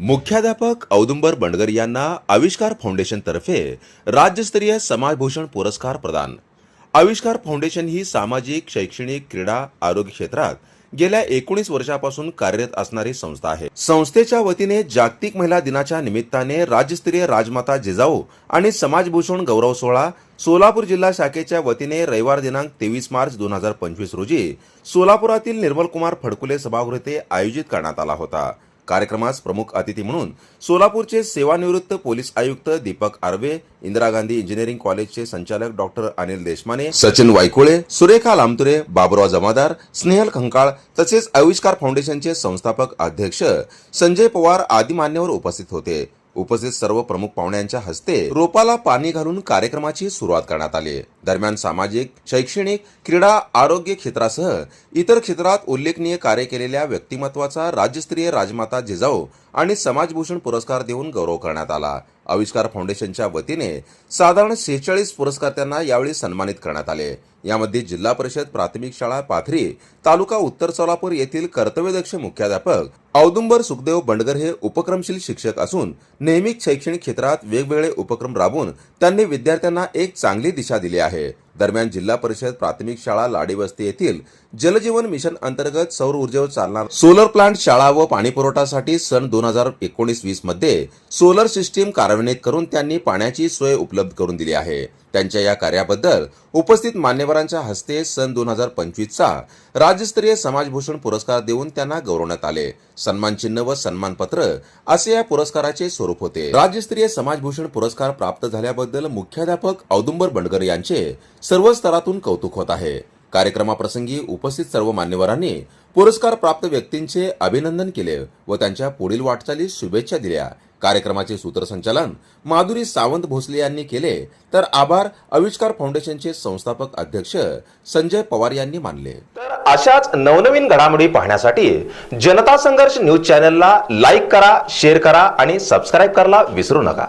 मुख्याध्यापक औदुंबर बंडगर यांना आविष्कार फाउंडेशनतर्फे राज्यस्तरीय समाजभूषण पुरस्कार प्रदान. आविष्कार फाउंडेशन ही सामाजिक शैक्षणिक क्रीडा आरोग्य क्षेत्रात गेल्या एकोणीस वर्षापासून कार्यरत असणारी संस्था आहे. संस्थेच्या वतीने जागतिक महिला दिनाच्या निमित्ताने राज्यस्तरीय राजमाता जिजाऊ आणि समाजभूषण गौरव सोहळा सोलापूर जिल्हा शाखेच्या वतीने रविवार दिनांक तेवीस मार्च दोन हजार पंचवीस रोजी सोलापुरातील निर्मलकुमार फडकुले सभागृह आयोजित करण्यात आला होता. कार्यक्रमास प्रमुख अतिथी म्हणून सोलापूरचे सेवानिवृत्त पोलीस आयुक्त दीपक आर्वे इंदिरा गांधी इंजिनिअरिंग कॉलेजचे संचालक डॉक्टर अनिल देशमाने सचिन वायकुळे सुरेखा लामतुरे बाबुराव जमादार स्नेहल खंकाळ तसेच आविष्कार फाउंडेशनचे संस्थापक अध्यक्ष संजय पवार आदी मान्यवर उपस्थित होते. उपस्थित सर्व प्रमुख पाहुण्यांच्या हस्ते रोपाला पाणी घालून कार्यक्रमाची सुरुवात करण्यात आली. दरम्यान सामाजिक शैक्षणिक क्रीडा आरोग्य क्षेत्रासह इतर क्षेत्रात उल्लेखनीय कार्य केलेल्या व्यक्तिमत्वाचा राज्यस्तरीय राजमाता जिजाऊ आणि समाजभूषण पुरस्कार देऊन गौरव करण्यात आला. आविष्कार फाउंडेशनच्या वतीने साधारण सेहेचाळीस पुरस्कर्त्यांना यावेळी सन्मानित करण्यात आले. यामध्ये जिल्हा परिषद प्राथमिक शाळा पाथरी तालुका उत्तर सोलापूर येथील कर्तव्यदक्ष मुख्याध्यापक औदुंबर सुखदेव बंडगर हे उपक्रमशील शिक्षक असून नेहमीच शैक्षणिक क्षेत्रात वेगवेगळे उपक्रम राबवून त्यांनी विद्यार्थ्यांना एक चांगली दिशा दिली आहे. दरम्यान जिल्हा परिषद प्राथमिक शाळा लाडीवस्ती येथील जलजीवन मिशन अंतर्गत सौर ऊर्जेवर चालणार सोलर प्लांट शाळा व पाणी पुरवठासाठी सन दोन हजार एकोणीस वीसमध्ये सोलर सिस्टीम कार्यान्वित करून त्यांनी पाण्याची सोय उपलब्ध करून दिली आहे. त्यांच्या या कार्याबद्दल उपस्थित मान्यवरांच्या हस्ते सन दोन हजार पंचवीसचा राज्यस्तरीय समाजभूषण पुरस्कार देऊन त्यांना गौरवण्यात आले. सन्मान चिन्ह व सन्मानपत्र असे या पुरस्काराचे स्वरूप होते. राज्यस्तरीय समाजभूषण पुरस्कार प्राप्त झाल्याबद्दल मुख्याध्यापक औदुंबर बंडगर यांचे सर्व स्तरातून कौतुक होत आहे. कार्यक्रमाप्रसंगी उपस्थित सर्व मान्यवरांनी पुरस्कार प्राप्त व्यक्तींचे अभिनंदन केले व त्यांच्या पुढील वाटचालीस शुभेच्छा दिल्या. कार्यक्रमाचे सूत्रसंचालन माधुरी सावंत भोसले यांनी केले. तर आभार आविष्कार फाउंडेशनचे संस्थापक अध्यक्ष संजय पवार यांनी मानले. तर अशाच नवनवीन घडामोडी पाहण्यासाठी जनता संघर्ष न्यूज चॅनलला लाईक करा शेअर करा आणि सबस्क्राईब करायला विसरू नका.